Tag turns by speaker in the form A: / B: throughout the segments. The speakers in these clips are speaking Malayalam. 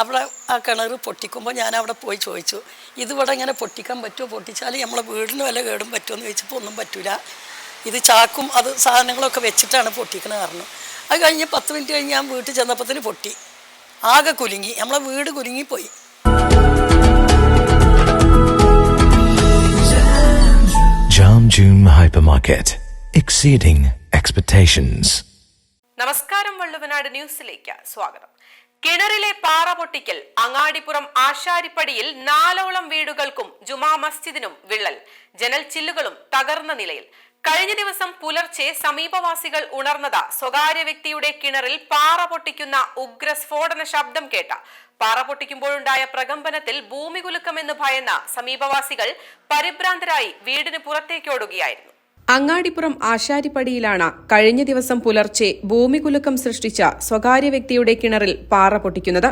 A: അവിടെ ആ കിണർ പൊട്ടിക്കുമ്പോൾ ഞാൻ അവിടെ പോയി ചോദിച്ചു ഇതിവിടെ ഇങ്ങനെ പൊട്ടിക്കാൻ പറ്റുമോ പൊട്ടിച്ചാൽ നമ്മളെ വീടിന് വല്ല കേടും പറ്റുമോ എന്ന് ചോദിച്ചപ്പോൾ ഒന്നും പറ്റില്ല ഇത് ചാക്കും അത് സാധനങ്ങളൊക്കെ വെച്ചിട്ടാണ് പൊട്ടിക്കണ കാരണം അത് കഴിഞ്ഞ് പത്ത് മിനിറ്റ് കഴിഞ്ഞ് ഞാൻ വീട്ടിൽ ചെന്നപ്പത്തിന് പൊട്ടി. ആകെ കുലുങ്ങി. നമ്മളെ വീട് കുലുങ്ങിപ്പോയി.
B: നമസ്കാരം വള്ളുവനാട് ന്യൂസിലേക്ക് സ്വാഗതം. കിണറിലെ പാറ പൊട്ടിക്കൽ അങ്ങാടിപ്പുറം ആശാരിപ്പടിയിൽ നാലോളം വീടുകൾക്കും ജുമാ മസ്ജിദിനും വിള്ളൽ ജനൽ ചില്ലുകളും തകർന്ന നിലയിൽ. കഴിഞ്ഞ ദിവസം പുലർച്ചെ സമീപവാസികൾ ഉണർന്നത് സ്വകാര്യ വ്യക്തിയുടെ കിണറിൽ പാറ പൊട്ടിക്കുന്ന ഉഗ്ര സ്ഫോടന ശബ്ദം കേട്ട. പാറ പൊട്ടിക്കുമ്പോഴുണ്ടായ പ്രകമ്പനത്തിൽ ഭൂമി കുലുക്കമെന്ന് ഭയന്ന സമീപവാസികൾ പരിഭ്രാന്തരായി വീടിന് പുറത്തേക്കോടുകയായിരുന്നു അങ്ങാടിപ്പുറം ആശാരിപ്പടിയിലാണ് കഴിഞ്ഞ ദിവസം പുലർച്ചെ ഭൂമികുലുക്കം സൃഷ്ടിച്ച സ്വകാര്യ വ്യക്തിയുടെ കിണറിൽ പാറ പൊട്ടിക്കുന്നത്.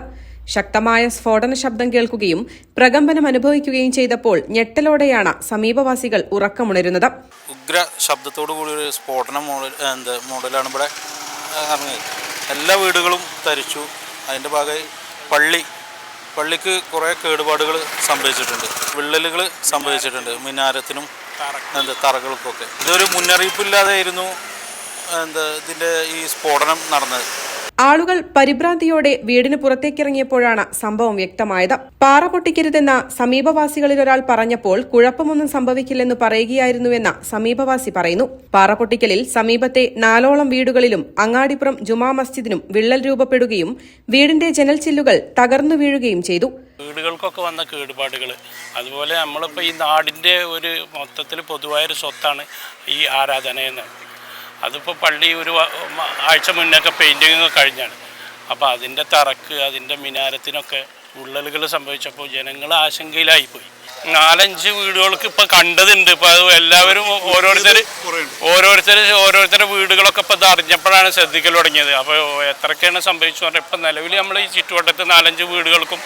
B: ശക്തമായ സ്ഫോടന ശബ്ദം കേൾക്കുകയും പ്രകമ്പനം അനുഭവിക്കുകയും ചെയ്തപ്പോൾ ഞെട്ടലോടെയാണ് സമീപവാസികൾ ഉറക്കമുണരുന്നത്.
C: ഉഗ്ര ശബ്ദത്തോടു കൂടി ഒരു സ്ഫോടന മോഡലാണ് ഇവിടെ ഇറങ്ങിയത്. എല്ലാ വീടുകളും തരിച്ചു അതിന്റെ ഭാഗമായി പള്ളി പള്ളിക്ക് കുറേ കേടുപാടുകൾ സംഭവിച്ചിട്ടുണ്ട്. വിള്ളലുകൾ സംഭവിച്ചിട്ടുണ്ട്. മിനാരത്തിനും എന്താ തറകൾക്കൊക്കെ. ഇതൊരു മുന്നറിയിപ്പില്ലാതെയായിരുന്നു എന്താ ഇതിന്റെ ഈ സ്ഫോടനം നടന്നത്.
B: ആളുകൾ പരിഭ്രാന്തിയോടെ വീടിന് പുറത്തേക്കിറങ്ങിയപ്പോഴാണ് സംഭവം വ്യക്തമായത്. പാറ പൊട്ടിക്കരുതെന്ന സമീപവാസികളിൽ ഒരാൾ പറഞ്ഞപ്പോൾ കുഴപ്പമൊന്നും സംഭവിക്കില്ലെന്ന് പറയുകയായിരുന്നുവെന്ന സമീപവാസി പറയുന്നു. പാറ പൊട്ടിക്കലിൽ സമീപത്തെ നാലോളം വീടുകളിലും അങ്ങാടിപ്പുറം ജുമാ മസ്ജിദിനും വിള്ളൽ രൂപപ്പെടുകയും വീടിന്റെ ജനൽ ചില്ലുകൾ തകർന്നു വീഴുകയും ചെയ്തു.
D: വീടുകൾക്കൊക്കെ വന്ന കേടുപാടുകൾ അതുപോലെ നമ്മളിപ്പോൾ ഈ നാടിന്റെ ഒരു മൊത്തത്തിൽ പൊതുവായൊരു സ്വത്താണ് ഈ ആരാധന എന്ന് അതിപ്പോൾ പള്ളി ഒരു ആഴ്ച മുന്നൊക്കെ പെയിന്റിങ് കഴിഞ്ഞാണ്. അപ്പോൾ അതിന്റെ തറക്ക് അതിന്റെ മിനാരത്തിനൊക്കെ ഉള്ളലുകൾ സംഭവിച്ചപ്പോൾ ജനങ്ങൾ ആശങ്കയിലായിപ്പോയി. നാലഞ്ച് വീടുകൾക്ക് ഇപ്പോൾ കണ്ടതുണ്ട്. ഇപ്പോൾ അത് എല്ലാവരും ഓരോരുത്തർ ഓരോരുത്തർ ഓരോരുത്തരുടെ വീടുകളൊക്കെ ഇപ്പോൾ ഇത് അറിഞ്ഞപ്പോഴാണ് ശ്രദ്ധിക്കൽ തുടങ്ങിയത്. അപ്പോൾ എത്രയൊക്കെയാണ് സംഭവിച്ചു പറഞ്ഞാൽ ഇപ്പം നിലവിൽ നമ്മൾ ഈ ചുറ്റുവട്ടത്ത് നാലഞ്ച് വീടുകൾക്കും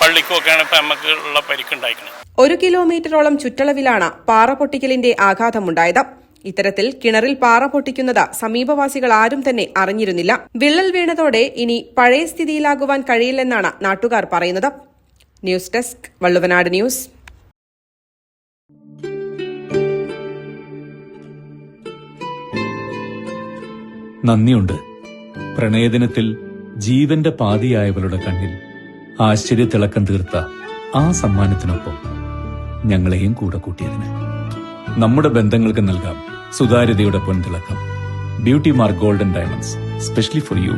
D: പള്ളിക്കും ഇപ്പൊ ഇപ്പം നമുക്ക് ഉള്ള പരിക്കുണ്ടായിരിക്കുന്നത്
B: ഒരു കിലോമീറ്ററോളം ചുറ്റളവിലാണ് പാറ പൊട്ടിക്കലിന്റെ ആഘാതമുണ്ടായത്. ഇത്തരത്തിൽ കിണറിൽ പാറ പൊട്ടിക്കുന്നത് സമീപവാസികൾ ആരും തന്നെ അറിഞ്ഞിരുന്നില്ല. വിള്ളൽ വീണതോടെ ഇനി പഴയ സ്ഥിതിയിലാകുവാൻ കഴിയില്ലെന്നാണ് നാട്ടുകാർ പറയുന്നത്. News desk Valluvanad news.
E: നന്ദിയുണ്ട്. പ്രണയദിനത്തിൽ ജീവന്റെ പാതിയായവളുടെ കണ്ണിൽ ആശ്ചര്യത്തിളക്കം തീർത്ത ആ സമ്മാനത്തിനൊപ്പം ഞങ്ങളെയും കൂടെ കൂട്ടിയതിന് നമ്മുടെ ബന്ധങ്ങൾക്ക് നൽകാം സുതാര്യതയുടെ പൊൻതിളക്കം. Beauty mark golden diamonds specially for you